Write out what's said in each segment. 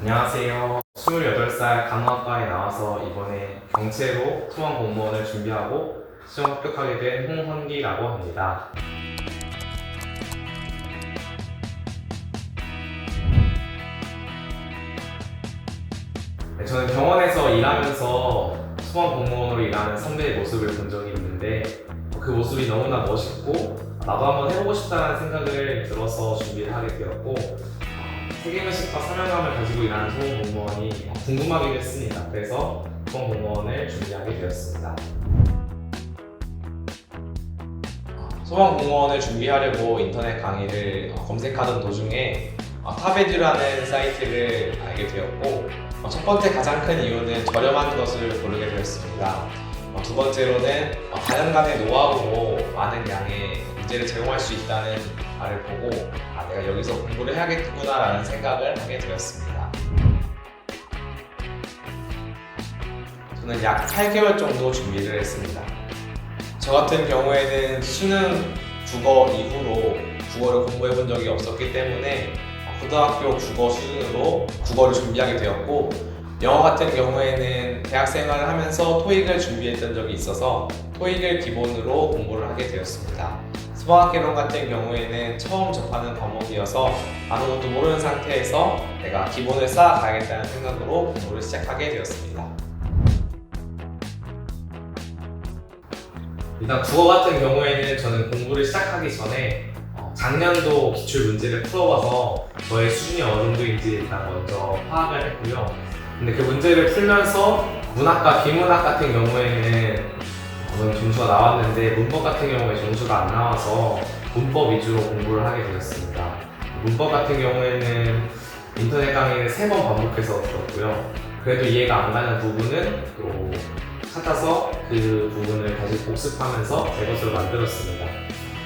안녕하세요. 28살 간호학과에 나와서 이번에 경채로 투원 공무원을 준비하고 시험 합격하게 된 홍헌기라고 합니다. 네, 저는 병원에서 일하면서 투원 공무원으로 일하는 선배의 모습을 본 적이 있는데 그 모습이 너무나 멋있고 나도 한번 해보고 싶다는 생각을 들어서 준비를 하게 되었고 책임의식과 사명감을 가지고 일하는 소원 공무원이 궁금하기도 했습니다. 그래서 소원 공무원을 준비하게 되었습니다. 소원 공무원을 준비하려고 인터넷 강의를 검색하던 도중에 어, 타베듀라는 사이트를 알게 되었고 어, 첫 번째 가장 큰 이유는 저렴한 것을 고르게 되었습니다. 어, 두 번째로는 어, 다년간의 노하우로 많은 양의 문제를 제공할 수 있다는 말을 보고 아 내가 여기서 공부를 해야겠구나라는 생각을 하게 되었습니다. 저는 약 8개월 정도 준비를 했습니다. 저 같은 경우에는 수능 국어 이후로 국어를 공부해 본 적이 없었기 때문에 어, 고등학교 국어 수준으로 국어를 준비하게 되었고 영어 같은 경우에는 대학 생활을 하면서 토익을 준비했던 적이 있어서 토익을 기본으로 공부를 하게 되었습니다. 수학개론 같은 경우에는 처음 접하는 과목이어서 아무것도 모르는 상태에서 내가 기본을 쌓아가야겠다는 생각으로 공부를 시작하게 되었습니다. 일단 국어 같은 경우에는 저는 공부를 시작하기 전에 어, 작년도 기출 문제를 풀어봐서 저의 수준이 어느 정도인지 일단 먼저 파악을 했고요. 근데 그 문제를 풀면서 문학과 비문학 같은 경우에는 어느 점수가 나왔는데 문법 같은 경우에 점수가 안 나와서 문법 위주로 공부를 하게 되었습니다. 문법 같은 경우에는 인터넷 강의를 세 번 반복해서 들었고요. 그래도 이해가 안 가는 부분은 또 찾아서 그 부분을 다시 복습하면서 제 것으로 만들었습니다.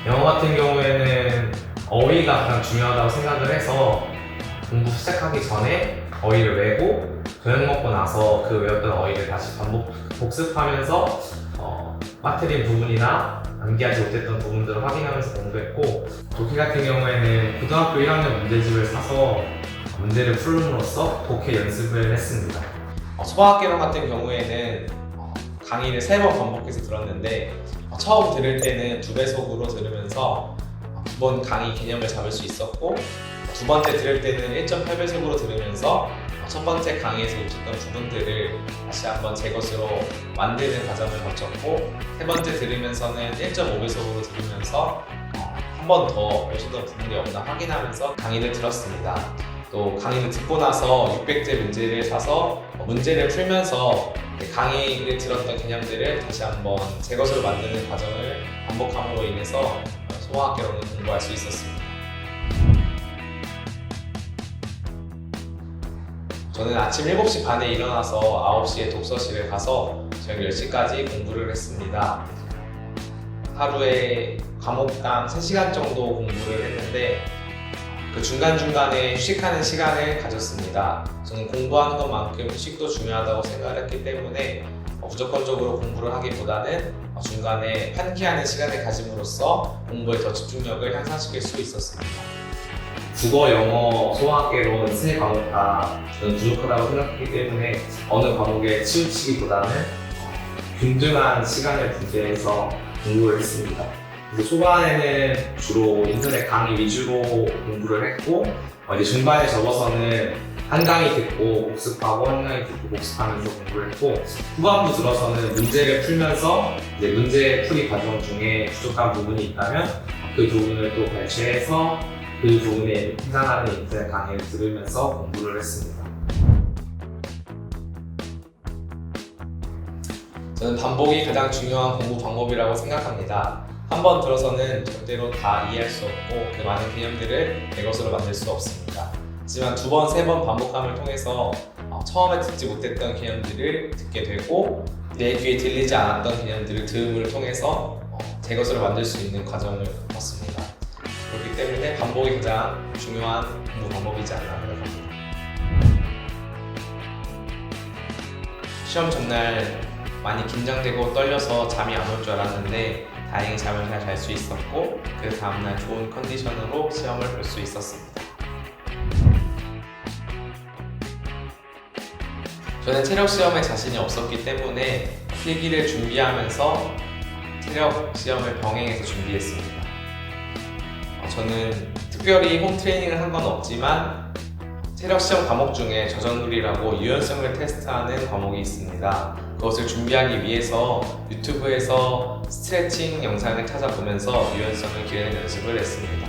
영어 같은 경우에는 어휘가 가장 중요하다고 생각을 해서 공부 시작하기 전에 어휘를 외고 저녁 먹고 나서 그 외웠던 어휘를 다시 반복 복습하면서 어, 빠뜨린 부분이나 암기하지 못했던 부분들을 확인하면서 공부했고 독해 같은 경우에는 고등학교 1학년 문제집을 사서 문제를 풀음으로써 독해 연습을 했습니다. 어, 소화학개론 같은 경우에는 어, 강의를 세 번 반복해서 들었는데 어, 처음 들을 때는 두 배속으로 들으면서 어, 기본 강의 개념을 잡을 수 있었고 두 번째 들을 때는 1.8배속으로 들으면서 어, 첫 번째 강의에서 놓쳤던 부분들을 다시 한번 제 것으로 만드는 과정을 거쳤고 세 번째 들으면서는 1.5배속으로 들으면서 한 번 더 놓쳤던 부분이 없나 확인하면서 강의를 들었습니다. 또 강의를 듣고 나서 600제 문제를 사서 어, 문제를 풀면서 강의를 들었던 개념들을 다시 한번 제 것으로 만드는 과정을 반복함으로 인해서 어, 소화학개론을 공부할 수 있었습니다. 저는 아침 7시 반에 일어나서 9시에 독서실에 가서 저녁 10시까지 공부를 했습니다. 하루에 과목당 3시간 정도 공부를 했는데 그 중간중간에 휴식하는 시간을 가졌습니다. 저는 공부하는 것만큼 휴식도 중요하다고 생각을 했기 때문에 어, 무조건적으로 공부를 하기보다는 어, 중간에 환기하는 시간을 가짐으로써 공부에 더 집중력을 향상시킬 수 있었습니다. 국어, 영어, 소화학계로 세 과목 다 저는 부족하다고 생각하기 때문에 어느 과목에 치우치기보다는 어, 균등한 시간을 분배해서 공부를 했습니다. 그래서 초반에는 주로 인터넷 강의 위주로 공부를 했고 어, 이제 중반에 접어서는 한 강의 듣고 복습하고 한 강의 듣고 복습하면서 공부를 했고 후반부 들어서는 문제를 풀면서 이제 문제 풀이 과정 중에 부족한 부분이 있다면 그 부분을 또 발췌해서 그 부분에 해당하는 인터넷 강의를 들으면서 공부를 했습니다. 저는 반복이 가장 중요한 공부 방법이라고 생각합니다. 한 번 들어서는 절대로 다 이해할 수 없고 그 많은 개념들을 내 것으로 만들 수 없습니다. 하지만 두 번, 세 번 반복함을 통해서 어, 처음에 듣지 못했던 개념들을 듣게 되고 내 귀에 들리지 않았던 개념들을 들음을 통해서 어, 제 것으로 만들 수 있는 과정을 겪었습니다. 그렇기 때문에 반복이 가장 중요한 공부 방법이지 않나 생각합니다. 시험 전날 많이 긴장되고 떨려서 잠이 안 올 줄 알았는데 다행히 잠을 잘 잘 수 있었고 그 다음날 좋은 컨디션으로 시험을 볼 수 있었습니다. 저는 체력 시험에 자신이 없었기 때문에 필기를 준비하면서 체력 시험을 병행해서 준비했습니다. 어, 저는 특별히 홈 트레이닝을 한 건 없지만 체력 시험 과목 중에 저전굴이라고 유연성을 테스트하는 과목이 있습니다. 그것을 준비하기 위해서 유튜브에서 스트레칭 영상을 찾아보면서 유연성을 기르는 연습을 했습니다.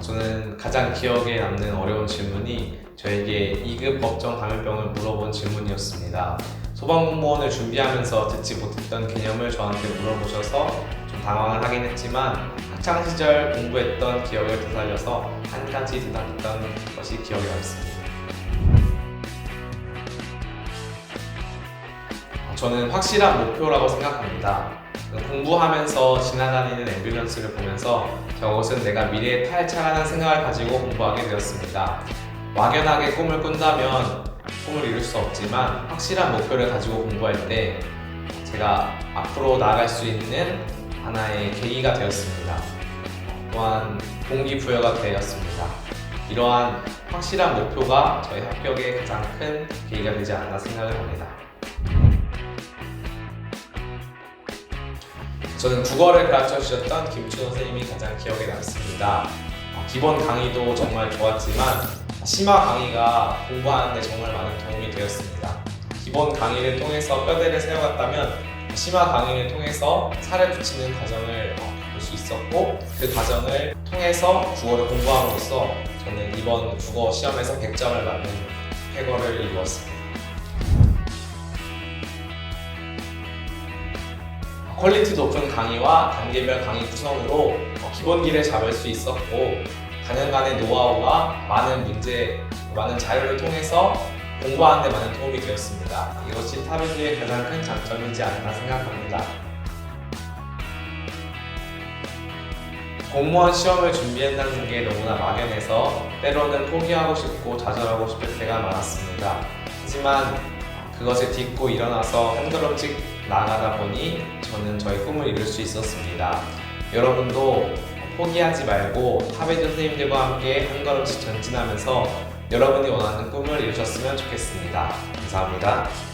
저는 가장 기억에 남는 어려운 질문이 저에게 2급 법정 감염병을 소방공무원을 준비하면서 듣지 못했던 개념을 저한테 물어보셔서 좀 당황을 하긴 했지만 학창 시절 공부했던 기억을 되살려서 한 가지 대답했던 것이 기억에 남습니다. 저는 확실한 목표라고 생각합니다. 공부하면서 지나다니는 앰뷸런스를 보면서 저것은 내가 미래에 탈 차라는 생각을 가지고 공부하게 되었습니다. 막연하게 꿈을 꾼다면 꿈을 이룰 수 없지만 확실한 목표를 가지고 공부할 때 제가 앞으로 나아갈 수 있는 하나의 계기가 되었습니다. 또한 동기부여가 되었습니다. 이러한 확실한 목표가 저희 합격의 가장 큰 계기가 되지 않나 생각을 합니다. 저는 국어를 가르쳐 주셨던 김춘호 선생님이 가장 기억에 남습니다. 어, 기본 강의도 정말 좋았지만 심화 강의가 공부하는 데 정말 많은 도움이 되었습니다. 기본 강의를 통해서 뼈대를 세워갔다면 심화 강의를 통해서 살을 붙이는 과정을 볼 수 있었고 그 과정을 통해서 국어를 공부함으로써 저는 이번 국어 시험에서 100점을 맞는 쾌거를 이루었습니다. 퀄리티 높은 강의와 단계별 강의 구성으로 어, 기본기를 잡을 수 있었고 단연간의 노하우와 많은 문제, 많은 자료를 통해서 공부하는 데 많은 도움이 되었습니다. 이것이 타르즈의 가장 큰 장점이지 않나 생각합니다. 공무원 시험을 준비한다는 게 너무나 막연해서 때로는 포기하고 싶고 좌절하고 싶을 때가 많았습니다. 하지만 그것을 딛고 일어나서 한 걸음씩 나아가다 보니 저는 저의 꿈을 이룰 수 있었습니다. 여러분도 포기하지 말고 타베드 선생님들과 함께 한 걸음씩 전진하면서 여러분이 원하는 꿈을 이루셨으면 좋겠습니다. 감사합니다.